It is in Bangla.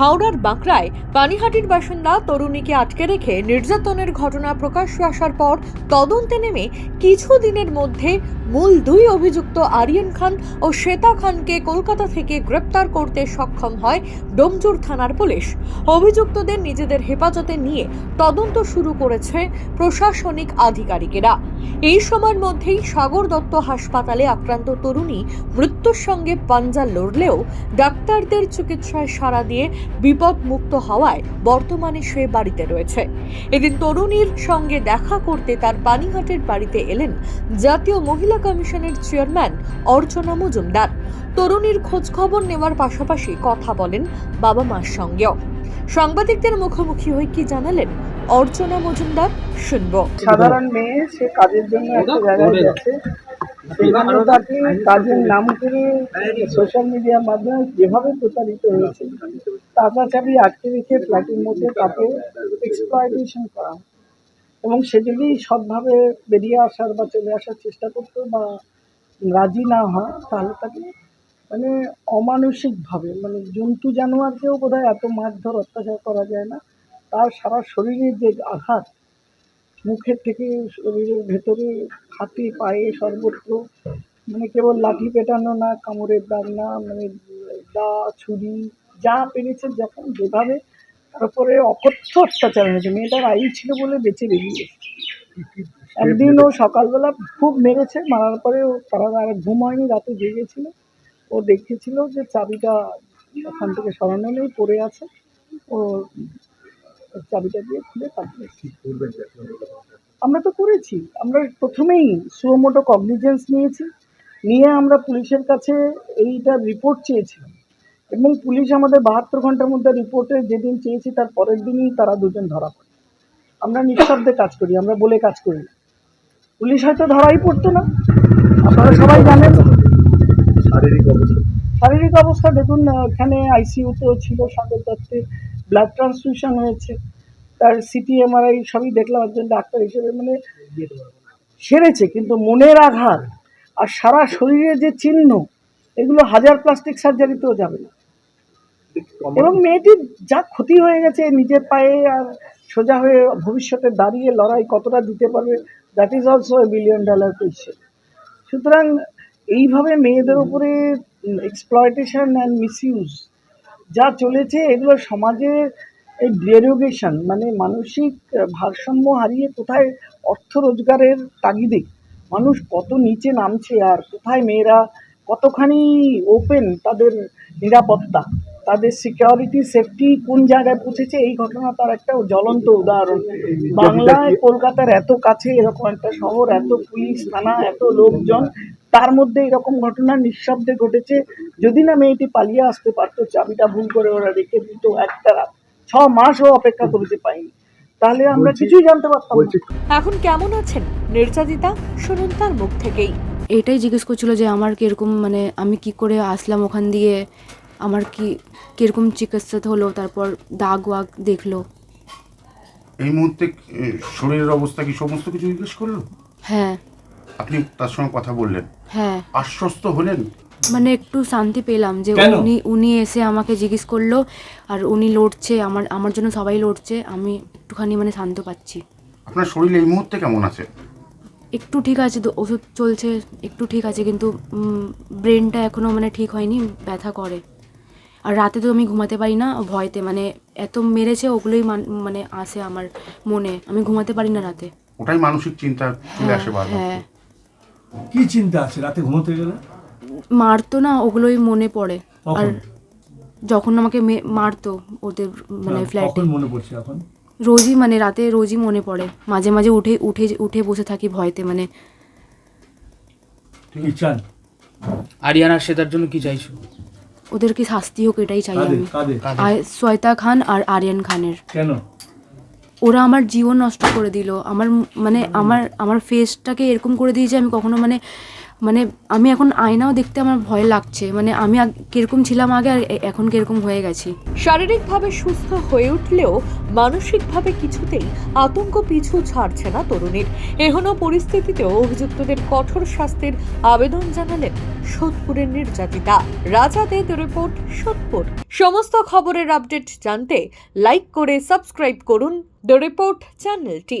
হাওড়ার বাঁকড়ায় পানিহাটির বাসিন্দা তরুণীকে আটকে রেখে নির্যাতনের ঘটনা প্রকাশ্যে আসার পর তদন্তে নেমে কিছুদিনের মধ্যে মূল দুই অভিযুক্ত আরিয়ান খান ও শ্বেতা খানকে কলকাতা থেকে গ্রেপ্তার করতে সক্ষম হয় ডোমজুর থানার পুলিশ। অভিযুক্তদের নিজেদের হেফাজতে নিয়ে তদন্ত শুরু করেছে প্রশাসনিক আধিকারিকেরা। এই সময়ের মধ্যেই সাগর দত্ত হাসপাতালে আক্রান্ত তরুণী মৃত্যুর সঙ্গে পাঞ্জা লড়লেও ডাক্তারদের চিকিৎসায় সাড়া দিয়ে বিপদ মুক্ত হওয়ায় বর্তমানে সে বাড়িতে রয়েছে। এদিন তরুণীর সঙ্গে দেখা করতে তার পানিহাটের বাড়িতে এলেন জাতীয় মহিলা কমিশনের চেয়ারম্যান অর্চনা মজুমদার। তরুণীর খোঁজ খবর নেওয়ার পাশাপাশি কথা বলেন বাবা মার সঙ্গেও। সাংবাদিকদের মুখোমুখি হয়ে কি জানালেন অর্চনা মজুমদার শুনব। সাধারণ মেয়ে সে কাজের জন্য একটা জায়গায় গেছে। তাকে কাজের নাম করে সোশ্যাল মিডিয়ার মাধ্যমে যেভাবে প্রচারিত হয়েছে টাকা চাবি আটকে রেখে ফ্ল্যাটের মধ্যে তাকে এক্সপ্লয়টেশন করা। এবং সে যদি সৎভাবে বেরিয়ে আসার বা চলে আসার চেষ্টা করতো বা রাজি না হয়, তাহলে তাকে মানে অমানসিকভাবে মানে জন্তু জানোয়ারকেও বোধহয় এত মারধর, অত্যাচার করা যায় না তার সারা শরীরের যে আঘাত মুখের থেকে শরীরের ভেতরে হাতে, পায়ে সর্বত্র মানে কেবল লাঠি পেটানো না, কামড়ের দাগ না মানে দা ছুরি, যা পেরেছে যখন যেভাবে তারপরে অকথ্য অত্যাচার হয়েছে। মেয়েটার আয়ু ছিল বলে বেঁচে বেরিয়ে একদিন ও সকালবেলা খুব মেরেছে, মারার পরে ও তারা আর ঘুম হয়নি রাতে জেগেছিল। ও দেখেছিল যে চাবিটা ওখান থেকে সরানো নেই, পড়ে আছে। ও চাবিটা দিয়ে খুলে তারপরে আমরা তো করেছি। আমরা প্রথমেই সুমোটো কগনিজেন্স নিয়েছি। নিয়ে আমরা পুলিশের কাছে এইটার রিপোর্ট চেয়েছিলাম। এবং পুলিশ আমাদের বাহাত্তর ঘণ্টার মধ্যে রিপোর্টে যেদিন চেয়েছি তার পরের দিনই তারা দুজন ধরা পড়ে। আমরা নিঃশব্দে কাজ করি আমরা বলে কাজ করি পুলিশ হয়তো ধরাই পড়তো না। আপনারা সবাই জানেন। শারীরিক অবস্থা। শারীরিক অবস্থা দেখুন এখানে আইসিইউতেও ছিল সাগর দত্তের। ব্লাড ট্রান্সফিউশন হয়েছে, তার সিটি এমআরআই সবই দেখলাম, একজন ডাক্তার হিসেবে মানে সেরেছে, কিন্তু মনের আঘাত আর সারা শরীরে যে চিহ্ন, এগুলো হাজার প্লাস্টিক সার্জারিতেও যাবে না। এবং মেয়েটির যা ক্ষতি হয়ে গেছে, নিজের পায়ে আর সোজা হয়ে ভবিষ্যতে দাঁড়িয়ে লড়াই কতটা দিতে পারবে that is also a billion dollar question সুতরাং, এইভাবে মেয়েদের উপরে এক্সপ্লয়টেশন অ্যান্ড মিসইউজ যা চলেছে এগুলো সমাজের এই ডেরোগেশন মানে মানসিক ভারসাম্য হারিয়ে কোথায় অর্থ রোজগারের তাগিদে? মানুষ কত নিচে নামছে আর কোথায় মেয়েরা কতখানি ওপেন তাদের নিরাপত্তা? তাদের সিকিউরিটি সেফটি কোন জায়গায় পৌঁছেছে এই ঘটনা তার একটা জ্বলন্ত উদাহরণ। বাংলায় কলকাতার এত কাছে এরকম একটা শহর এত পুলিশ থানা এত লোকজন তার মধ্যে এরকম ঘটনা নিঃশব্দে ঘটেছে। যদি না মেয়েটি পালিয়ে আসতে পারতো চাবিটা ভুল করে ওরা রেখে দিত একটা রাত। ছ মাসও অপেক্ষা করেছে পাইনি। তাহলে আমরা কিছুই জানতে পারতাম এখন কেমন আছেন? নির্যাতিতা শুনুন তার মুখ থেকেই। এটাই জিজ্ঞেস করছিল যে আমার কীরকম মানে আমি কি করে আসলাম ওখান দিয়ে? আমার কি কীরকম চিকিৎসা হলো তারপর দাগ ওয়াগ দেখল? এই মুহূর্তে এ, শরীরের অবস্থা কি সমস্ত কিছু জিজ্ঞেস করল? হ্যাঁ। আপনি তার সঙ্গে কথা বললেন। হ্যাঁ। আশ্বস্ত হলেন? মানে একটু শান্তি পেলাম যে কেন? উনি উনি এসে আমাকে জিজ্ঞেস করল আর উনি লড়ছে আমার আমার জন্য সবাই লড়ছে আমি একটুখানি মানে শান্ত পাচ্ছি। আপনার শরীর এই মুহূর্তে কেমন আছে? একটু ঠিক আছে তো ওষুধ চলছে একটু ঠিক আছে কিন্তু ব্রেনটা এখনও মানে ঠিক হয়নি ব্যথা করে। আর রাতে তো আমি ঘুমাতে পারি না ভয়তে মানে এত মেরেছে ওগুলোই মান- মানে আসে আমার মনে। আমি ঘুমাতে পারি না রাতে। ওটাই মানসিক চিন্তা চলে আসে বারবার। হ্যাঁ। কি চিন্তা আছে রাতে ঘুমোতে গেলে? মারতো না ওগুলোই মনে পড়ে। আর যখন আমাকে মে- মারতো ওদের মানে হ্যাঁ, ফ্ল্যাটে কখন মনে পড়ছে এখন? রোজই মানে রাতে রোজই মনে পড়ে। মাঝে মাঝে উঠে উঠে উঠে বসে থাকি ভয়তে মানে আরিয়ানা সেটার জন্য কি চাইছো? ওদেরকে শাস্তি হোক এটাই চাই আমি। সয়তা খান আর আরিয়ান খানের। কেন? ওরা আমার জীবন নষ্ট করে দিল। আমার মানে আমার আমার ফেসটাকে এরকম করে দিয়েছে আমি কখনো মানে মানে আমি এখন আয়নাও দেখতে আমার ভয় লাগছে। মানে আমি কীরকম ছিলাম আগে আর এখন কীরকম হয়ে গেছি। শারীরিকভাবে সুস্থ হয়ে উঠলেও মানসিকভাবে কিছুতেই আতঙ্ক পিছু ছাড়ছে না তরুণীর। এহন পরিস্থিতিতেও অভিযুক্তদের কঠোর শাস্তির আবেদন জানালেন সোদপুরের নির্যাতিতা। রাজা দে রিপোর্ট, সোদপুর। সমস্ত খবরের আপডেট জানতে লাইক করে সাবস্ক্রাইব করুন। দ্য রিপোর্ট চ্যানেলটি।